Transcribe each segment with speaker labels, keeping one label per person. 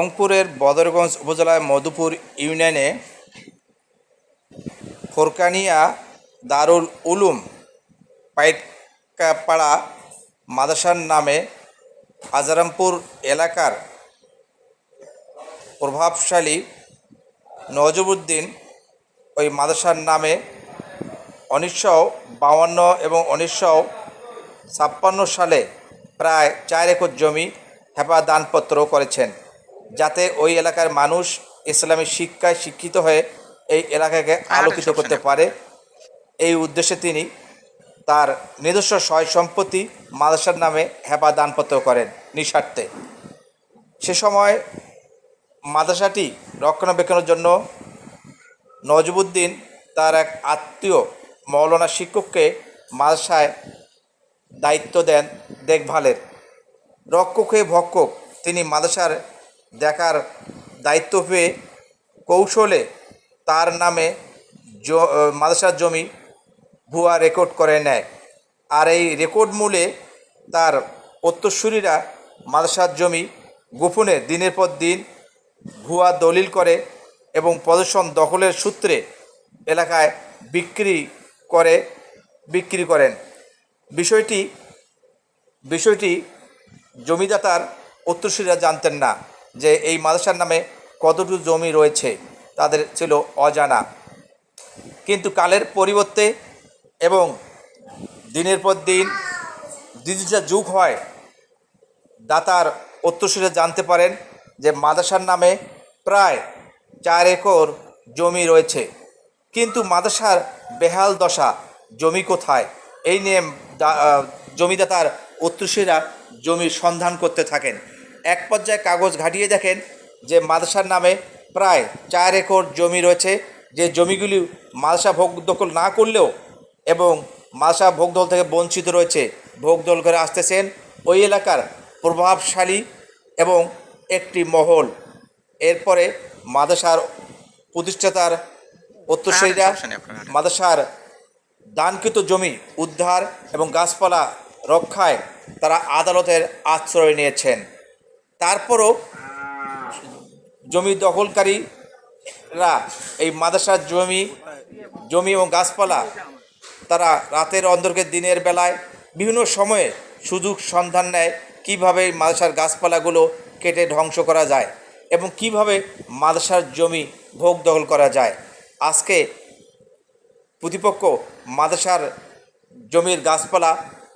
Speaker 1: রংপুরের বদরগঞ্জ উপজেলার মধুপুর ইউনিয়নে ফোরকানিয়া দারুল উলুম পাইটকাপাড়া মাদ্রাসার নামে আজারামপুর এলাকার প্রভাবশালী নজরুদ্দিন ওই মাদ্রাসার নামে উনিশশো বাউান্ন এবং উনিশশো ছাপ্পান্ন সালে প্রায় চার একর জমি হেফা দানপত্র করেছেন। যাতে ওই এলাকার মানুষ ইসলামী শিক্ষায় শিক্ষিত হয়ে এই এলাকাকে আলোকিত করতে পারে। এই উদ্দেশ্যে তিনি তার নিজস্ব সয় সম্পত্তি মাদ্রাসার নামে হেফা দানপত্র করেন নিঃস্বার্থে। সে সময় মাদ্রাসাটি রক্ষণাবেক্ষণের জন্য নজবুদ্দিন তার এক আত্মীয় মৌলানা শিক্ষককে মাদ্রাসায় দায়িত্ব দেন দেখভালের। রক্ষক হয়ে ভক্ষক তিনি মাদ্রাসার দেখার দায়িত্ব পেয়ে কৌশলে তার নামে মাদ্রাসার জমি ভুয়া রেকর্ড করে নেয়। আর এই রেকর্ড মূলে তার উত্তরসূরিরা মাদ্রাসার জমি গোপনে দিনের পর দিন ভুয়া দলিল করে এবং প্রদর্শন দখলের সূত্রে এলাকায় বিক্রি করে, বিক্রি করেন। বিষয়টি বিষয়টি জমিদাতার উত্তরসূরিরা জানতেন না। যে এই মাদ্রাসার নামে কতটুকু জমি রয়েছে তাদের ছিল অজানা। কিন্তু কালের পরিবর্তে এবং দিনের পর দিন ডিজিটাল যুগ হয়, দাতার উত্তরসূরিরা জানতে পারেন যে মাদ্রাসার নামে প্রায় চার একর জমি রয়েছে। কিন্তু মাদ্রাসার বেহাল দশা, জমি কোথায়? এই নিয়ে জমিদাতার উত্তরসূরিরা জমির সন্ধান করতে থাকেন। এক পর্যায়ে কাগজ ঘাটিয়ে দেখেন যে মাদ্রাসার নামে প্রায় চার একর জমি রয়েছে। যে জমিগুলি মাদ্রাসা ভোগ দখল না করলেও এবং মাদ্রাসা ভোগদল থেকে বঞ্চিত রয়েছে ভোগদল করে আসতেছেন ওই এলাকার প্রভাবশালী এবং একটি মহল। এরপরে মাদ্রাসার প্রতিষ্ঠাতার উত্তরসূরিরা মাদ্রাসার দানকৃত জমি উদ্ধার এবং গাছপালা রক্ষায় তারা আদালতের আশ্রয় নিয়েছেন। তারপরও জমি দখলকারীরা এই মাদ্রাসার জমি জমি এবং গাছপালা তারা রাতের অন্ধকারে, দিনের বেলায় বিভিন্ন সময়ে সুযোগ সন্ধান নেয় কীভাবে মাদ্রাসার গাছপালাগুলো কেটে ধ্বংস করা যায় এবং কীভাবে মাদ্রাসার জমি ভোগ দখল করা যায়। আজকে প্রতিপক্ষ মাদ্রাসার জমির গাছপালা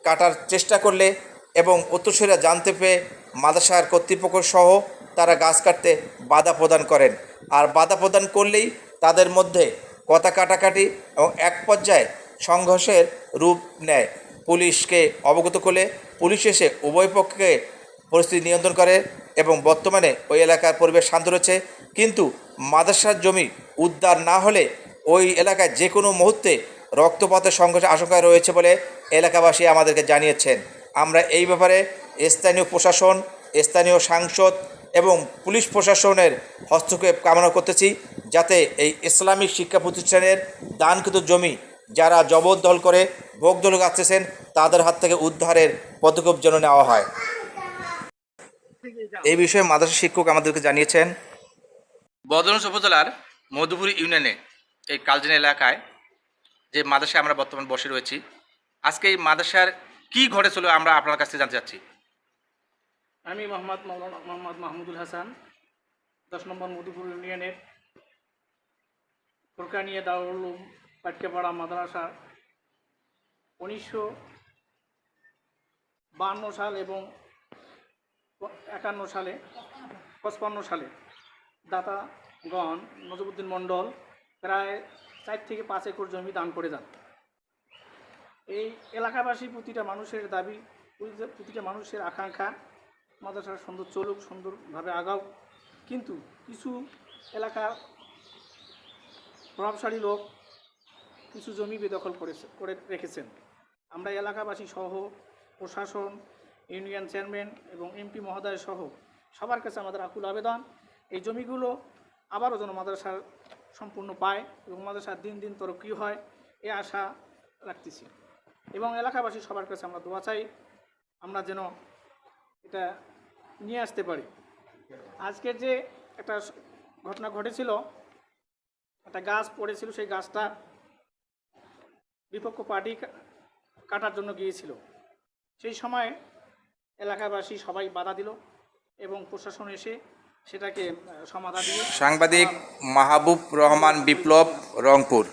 Speaker 1: কাটার চেষ্টা করলে এবং উত্তরসূরিরা জানতে পেয়ে মাদ্রাসার কর্তৃপক্ষ সহ তারা গাছ কাটতে বাধা প্রদান করেন। আর বাধা প্রদান করলেই তাদের মধ্যে কথা কাটাকাটি এবং এক পর্যায়ে সংঘর্ষের রূপ নেয়। পুলিশকে অবগত করলে পুলিশ এসে উভয় পক্ষকে পরিস্থিতি নিয়ন্ত্রণ করে এবং বর্তমানে ওই এলাকার পরিবেশ শান্ত রয়েছে। কিন্তু মাদ্রাসার জমি উদ্ধার না হলে ওই এলাকায় যে কোনো মুহূর্তে রক্তপাতের সংঘর্ষের আশঙ্কা রয়েছে বলে এলাকাবাসী আমাদেরকে জানিয়েছেন। আমরা এই ব্যাপারে স্থানীয় প্রশাসন, স্থানীয় সাংসদ এবং পুলিশ প্রশাসনের হস্তক্ষেপ কামনা করতেছি যাতে এই ইসলামিক শিক্ষা প্রতিষ্ঠানের দানকৃত জমি যারা জবরদখল করে ভোগদল আসতেছেন তাদের হাত থেকে উদ্ধারের পদক্ষেপ যেন নেওয়া হয়। এই বিষয়ে মাদ্রাসা শিক্ষক আমাদেরকে জানিয়েছেন বদরগঞ্জ উপজেলার মধুপুর ইউনিয়নে এই কালজিন এলাকায় যে মাদ্রাসায় আমরা বর্তমান বসে রয়েছি, আজকে এই মাদ্রাসার কি ঘটেছিল আমরা আপনার কাছ থেকে জানতে চাচ্ছি।
Speaker 2: আমি মোহাম্মদ মৌলানা মোহাম্মদ মাহমুদুল হাসান, দশ নম্বর মধুপুর ইউনিয়নের ফুরকানিয়া দারুল পাটকেপাড়া মাদ্রাসা, উনিশশো বাহান্ন সাল এবং একান্ন সালে, পঁচপান্ন সালে দাতাগণ নজরুদ্দিন মণ্ডল প্রায় চার থেকে পাঁচ একর জমি দান করে যান। এই এলাকাবাসী প্রতিটা মানুষের দাবি, প্রতিটা মানুষের আকাঙ্ক্ষা মাদ্রাসা সুন্দর চলুক, সুন্দরভাবে আগাও। কিন্তু কিছু এলাকার প্রভাবশালী লোক কিছু জমি বেদখল করেছে, করে রেখেছেন। আমরা এলাকাবাসী সহ, প্রশাসন, ইউনিয়ন চেয়ারম্যান এবং এমপি মহোদয় সহ সবার কাছে আমাদের আকুল আবেদন, এই জমিগুলো আবারও যেন মাদ্রাসার সম্পূর্ণ পায় এবং মাদ্রাসার দিন দিন তরক্কি হয়, এ আশা রাখতেছি। এবং এলাকাবাসী সবার কাছে আমরা দোয়া চাই, আমরা যেন এটা নিয়ে আসতে পারি। আজকের যে একটা ঘটনা ঘটেছিল, একটা গাছ পড়েছিল, সেই গাছটা বিপক্ষ পার্টি কাটার জন্য গিয়েছিল। সেই সময় এলাকাবাসী সবাই বাধা দিল এবং প্রশাসন এসে সেটাকে সমাধান সমাধা দিয়ে
Speaker 1: সাংবাদিক মাহবুব রহমান বিপ্লব রংপুর।